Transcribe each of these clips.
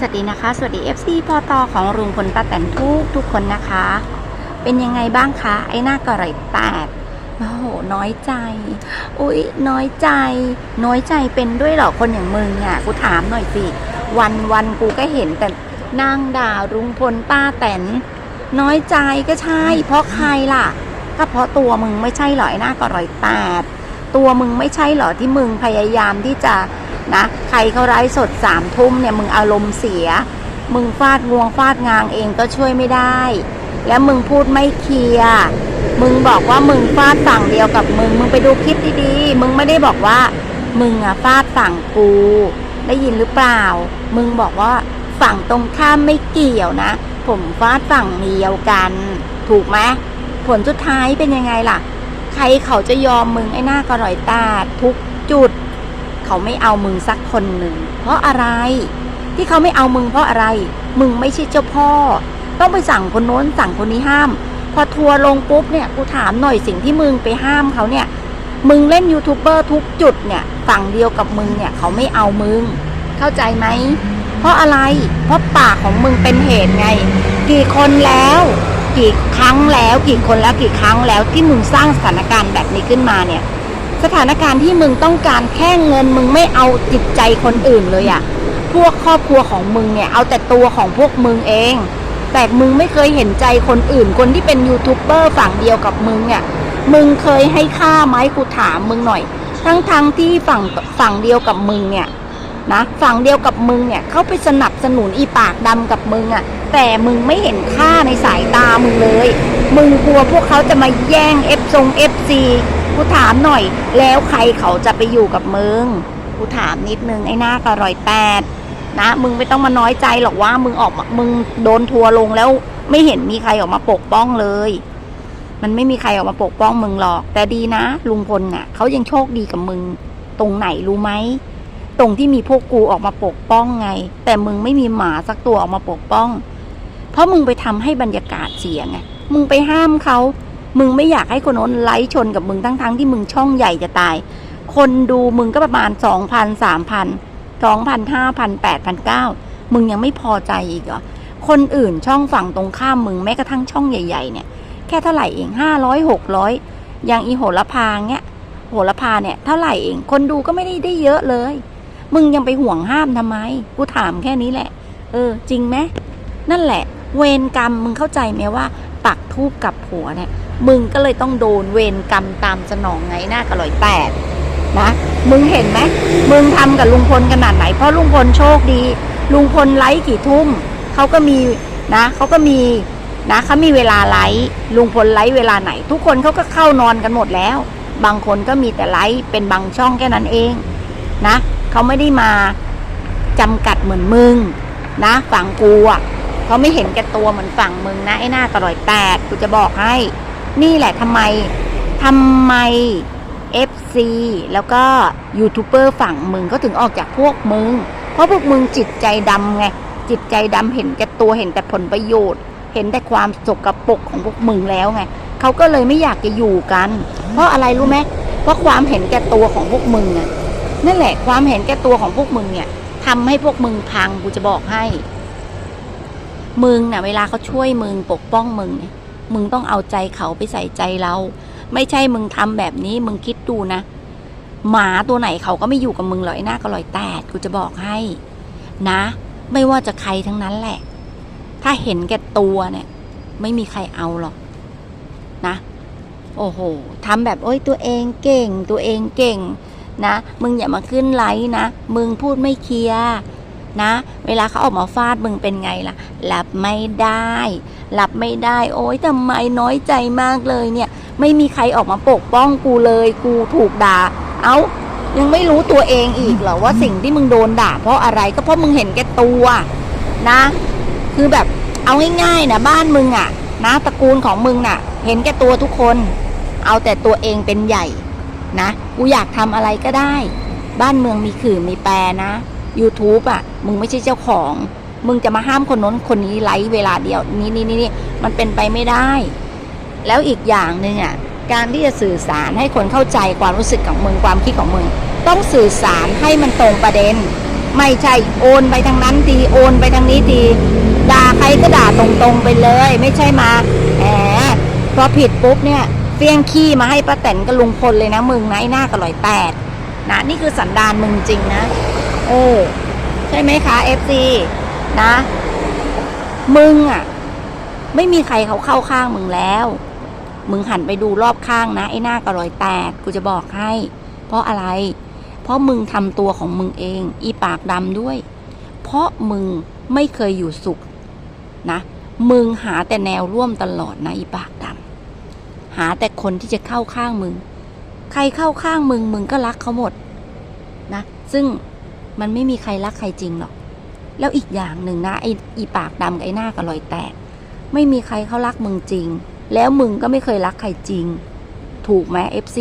สวัสดีนะคะ สวัสดี FC พอตอของรุงพลป้าแตนทุกทุกคนนะคะ เป็นยังไงบ้างคะ ไอ้หน้ากระไรแตกโอ้โห น้อยใจ อุ๊ย น้อยใจ น้อยใจเป็นด้วยเหรอ คนอย่างมึงอะ กูถามหน่อยสิ วันวันกูก็เห็นแต่นั่งด่ารุงพลป้าแตน น้อยใจก็ใช่ เพราะใครล่ะ ก็เพราะตัวมึงไม่ใช่เหรอไอ้หน้ากระไรแตกตัวมึงไม่ใช่เหรอที่มึงพยายามที่จะ นะใครเขาไร้สดสามทุ่มเนี่ยมึงอารมณ์เสีย มึงฟาดงวงฟาดงางเองก็ช่วยไม่ได้ แล้วมึงพูดไม่เคลียร์มึงบอกว่ามึงฟาดฝั่งเดียวกับมึง มึงไปดูคลิปดีๆ มึงไม่ได้บอกว่า มึงอะฟาดฝั่งกู ได้ยินหรือเปล่า มึงบอกว่าฝั่งตรงข้ามไม่เกี่ยวนะ ผมฟาดฝั่งเดียวกัน ถูกไหมผลสุดท้ายเป็นยังไงล่ะ ใครเขาจะยอมมึงไอ้หน้ากระร่อยตาทุกจุด เขาไม่เอามึงสักคนหนึ่ง เพราะอะไร ที่เขาไม่เอามึงเพราะอะไร มึงไม่ใช่เจ้าพ่อ ต้องไปสั่งคนโน้นสั่งคนนี้ห้าม พอทัวร์ลงปุ๊บเนี่ยกูถามหน่อยสิ่งที่มึงไปห้ามเขาเนี่ย มึงเล่นยูทูบเบอร์ทุกจุดเนี่ยฝั่งเดียวกับมึงเนี่ยเขาไม่เอามึง เข้าใจไหมเพราะอะไร เพราะปากของมึงเป็นเหตุไง กี่คนแล้ว กี่ครั้งแล้ว กี่คนแล้วกี่ครั้งแล้วที่มึงสร้างสถานการณ์แบบนี้ขึ้นมาเนี่ย สถานการณ์ที่มึงต้องการแค่เงินมึงไม่เอาจิตใจคนอื่นเลยอะพวกครอบครัวของมึงเนี่ยเอาแต่ตัวของพวกมึงเอง แต่มึงไม่เคยเห็นใจคนอื่น คนที่เป็นยูทูบเบอร์ฝั่งเดียวกับมึงเนี่ยมึงเคยให้ค่าไหมกูถามมึงหน่อย ทั้งทั้งที่ฝั่งฝั่งเดียวกับมึงเนี่ยนะฝั่งเดียวกับมึงเนี่ยเขาไปสนับสนุนอีปากดำกับมึงอะแต่มึงไม่เห็นค่าในสายตามึงเลย มึงกลัวพวกเขาจะมาแย่งเอฟซงเอฟซี กูถามหน่อย แล้วใครเขาจะไปอยู่กับมึงกูถามนิดนึงไอ้หน้ากระรอยแปดนะมึงไม่ต้องมาน้อยใจหรอกว่ามึงออกมามึงโดนทัวร์ลงแล้วไม่เห็นมีใครออกมาปกป้องเลย มันไม่มีใครออกมาปกป้องมึงหรอก แต่ดีนะลุงพลน่ะเขายังโชคดีกับมึง ตรงไหนรู้ไหมตรงที่มีพวกกูออกมาปกป้องไง แต่มึงไม่มีหมาสักตัวออกมาปกป้อง เพราะมึงไปทำให้บรรยากาศเสียไงมึงไปห้ามเขา มึงไม่อยากให้คนโน้นไลฟ์ชนกับมึงทั้งๆทที่มึงช่องใหญ่จะตาย คนดูมึงก็ประมาณสองพันสามพันสองพันห้าพันแปดพันเก้ามึงยังไม่พอใจอีกเหรอคนอื่นช่องฝั่งตรงข้ามมึงแม้กระทั่งช่องใหญ่ๆเนี่ย แค่เท่าไหร่เองห้าร้อยหกร้อยอย่างอีโหระพาเงี้ยโหระพาเนี่ยเท่าไหร่เอง คนดูก็ไม่ได้ได้เยอะเลย มึงยังไปห่วงห้ามทำไม กูถามแค่นี้แหละ เออ จริงไหมนั่นแหละ เวรกรรมมึงเข้าใจไหมว่า ปักทูบกับผัวเนี่ย มึงก็เลยต้องโดนเวรกรรมตามสนองไงหน้ากระลอยแปดนะมึงเห็นไหมมึงทำกับลุงพลขนาดไหน เพราะลุงพลโชคดี ลุงพลไลฟ์กี่ทุ่มเขาก็มีนะเขาก็มีนะเขามีเวลาไลฟ์ลุงพลไลฟ์เวลาไหน ทุกคนเขาก็เข้านอนกันหมดแล้ว บางคนก็มีแต่ไลฟ์เป็นบางช่องแค่นั้นเองนะเขาไม่ได้มาจำกัดเหมือนมึงนะฝั่งกูอะเขาไม่เห็นแก่ตัวเหมือนฝั่งมึงนะไอ้หน้ากระร่อยแตกกูจะบอกให้ นี่แหละทำไมทำไม FC แล้วก็ยูทูบเบอร์ฝั่งมึงก็ถึงออกจากพวกมึง เพราะพวกมึงจิตใจดำไง จิตใจดำเห็นแก่ตัวเห็นแต่ผลประโยชน์ เห็นแต่ความสกปรกของพวกมึงแล้วไงเขาก็เลยไม่อยากจะอยู่กัน เพราะอะไรรู้ไหมเพราะความเห็นแก่ตัวของพวกมึงอะนั่นแหละ ความเห็นแก่ตัวของพวกมึงเนี่ยทำให้พวกมึงพังกูจะบอกให้ มึงน่ะ เวลาเขาช่วยมึงปกป้องมึงเนี่ย มึงต้องเอาใจเขาไปใส่ใจเรา ไม่ใช่มึงทำแบบนี้มึงคิดดูนะ หมาตัวไหนเขาก็ไม่อยู่กับมึงหรอกไอ้หน้าก็ลอยแตดกูจะบอกให้ นะ ไม่ว่าจะใครทั้งนั้นแหละ ถ้าเห็นแก่ตัวเนี่ย ไม่มีใครเอาหรอกนะ โอ้โหทำแบบโอ้ยตัวเองเก่ง ตัวเองเก่งนะ มึงอย่ามาขึ้นไลฟ์นะ มึงพูดไม่เคลียร์ นะ เวลาเขาออกมาฟาดมึงเป็นไงล่ะหลับไม่ได้หลับไม่ได้ โอ๊ยทำไมน้อยใจมากเลยเนี่ย ไม่มีใครออกมาปกป้องกูเลย กูถูกด่า เอายังไม่รู้ตัวเองอีกเหรอว่าสิ่งที่มึงโดนด่า เพราะอะไรก็เพราะมึงเห็นแก่ตัวนะ คือแบบเอาง่ายๆนะบ้านมึงอะนะตระกูลของมึงน่ะ เห็นแก่ตัวทุกคน เอาแต่ตัวเองเป็นใหญ่นะกูอยากทำอะไรก็ได้ บ้านเมืองมีขื่อมีแปรนะ YouTube อะ มึงไม่ใช่เจ้าของ มึงจะมาห้ามคนน้นคนนี้ไลฟ์เวลาเดียวนี่นี่นี่นี่มันเป็นไปไม่ได้ แล้วอีกอย่างหนึ่งอะ การที่จะสื่อสารให้คนเข้าใจความรู้สึกของมึงความคิดของมึง ต้องสื่อสารให้มันตรงประเด็น ไม่ใช่โอนไปทางนั้นทีโอนไปทางนี้ทีด่าใครก็ด่าตรงๆไปเลย ไม่ใช่มาแหมพอผิดปุ๊บเนี่ยเฟี้ยงขี้มาให้ป้าแตนกับลุงพลเลยนะมึงนะไอ้หน้ากระลอยแตดนะนี่คือสันดานมึงจริงนะ เออ ใช่ไหมคะ FC นะ มึงอะ ไม่มีใครเขาเข้าข้างมึงแล้ว มึงหันไปดูรอบข้างนะ ไอ้หน้ากระลอยแตกกูจะบอกให้ เพราะอะไร เพราะมึงทำตัวของมึงเอง อีปากดำด้วย เพราะมึงไม่เคยอยู่สุขนะ มึงหาแต่แนวร่วมตลอดนะ อีปากดำหาแต่คนที่จะเข้าข้างมึง ใครเข้าข้างมึง มึงก็รักเขาหมดนะ ซึ่ง มันไม่มีใครรักใครจริงหรอก แล้วอีกอย่างหนึ่งนะไอ้อีปากดำกับไอ้หน้ากระลอยแตก ไม่มีใครเขารักมึงจริง แล้วมึงก็ไม่เคยรักใครจริง ถูกไหม FC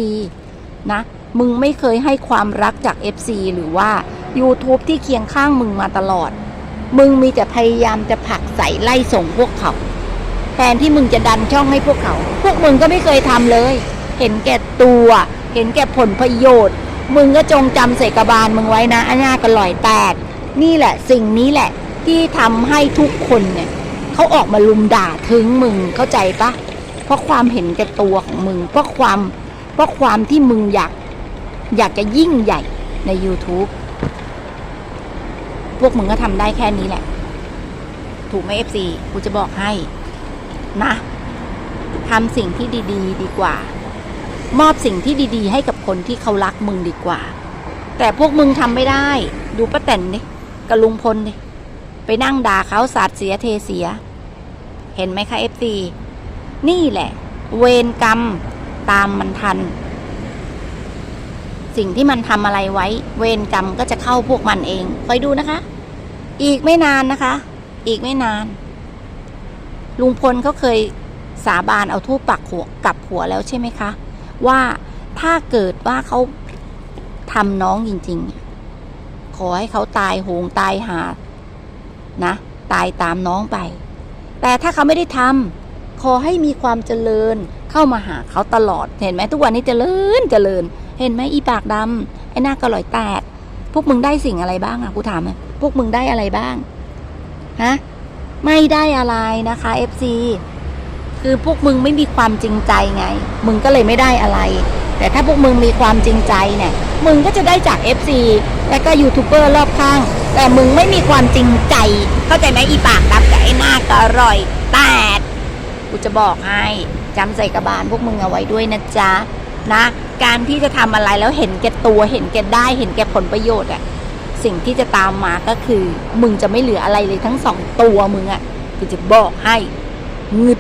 นะ มึงไม่เคยให้ความรักจาก FC หรือว่า YouTube ที่เคียงข้างมึงมาตลอด มึงมีแต่พยายามจะผลักใส่ไล่ส่งพวกเขาแทนที่มึงจะดันช่องให้พวกเขา พวกมึงก็ไม่เคยทำเลย เห็นแก่ตัว เห็นแก่ผลประโยชน์ มึงก็จงจำใส่กบาลมึงไว้นะอันน่ากระลอยแตก นี่แหละสิ่งนี้แหละที่ทำให้ทุกคนเนี่ยเขาออกมาลุมด่าถึงมึงเข้าใจปะเพราะความเห็นแก่ตัวของมึง เพราะความเพราะความที่มึงอยาก อยากจะยิ่งใหญ่ใน YouTube พวกมึงก็ทำได้แค่นี้แหละ ถูกไหม FC กูจะบอกให้ นะทำสิ่งที่ดี ๆ ดีกว่า มอบสิ่งที่ดีๆ ให้กับคนที่เขารักมึงดีกว่า แต่พวกมึงทำไม่ได้ ดูป้าแตนดิกับลุงพลดิไปนั่งด่าเขาสาดเสียเทเสีย เห็นไหมคะ FC นี่แหละ เวรกรรมตามมันทัน สิ่งที่มันทำอะไรไว้ เวรกรรมก็จะเข้าพวกมันเอง คอยดูนะคะ อีกไม่นานนะคะ อีกไม่นาน ลุงพลเขาเคยสาบานเอาทูปปักหัวกับหัวแล้วใช่ไหมคะ ว่าถ้าเกิดว่าเขาทำน้องจริง ๆ ขอให้เขาตายโหงตายหา นะ ตายตามน้องไป แต่ถ้าเขาไม่ได้ทำขอให้มีความเจริญเข้ามาหาเขาตลอด เห็นไหมทุกวันนี้เจริญเจริญ เห็นไหมอีปากดำไอ้หน้ากระหลอยแตกพวกมึงได้สิ่งอะไรบ้างอะกูถามอะพวกมึงได้อะไรบ้าง ฮะ ไม่ได้อะไรนะคะ FC คือพวกมึงไม่มีความจริงใจไง มึงก็เลยไม่ได้อะไร แต่ถ้าพวกมึงมีความจริงใจเนี่ย มึงก็จะได้จาก FC และก็ยูทูบเบอร์รอบข้าง แต่มึงไม่มีความจริงใจ เข้าใจไหมอีปากดับกับไอ้หน้ากระร่อยแตดกูจะบอกให้จำใส่กระบาลพวกมึงเอาไว้ด้วยนะจ๊ะนะการที่จะทำอะไรแล้วเห็นแก่ตัวเห็นแก่ได้ เห็นแก่ผลประโยชน์อะสิ่งที่จะตามมาก็คือ มึงจะไม่เหลืออะไรเลยทั้งสองตัวมึงอะกูจะบอกให้งึด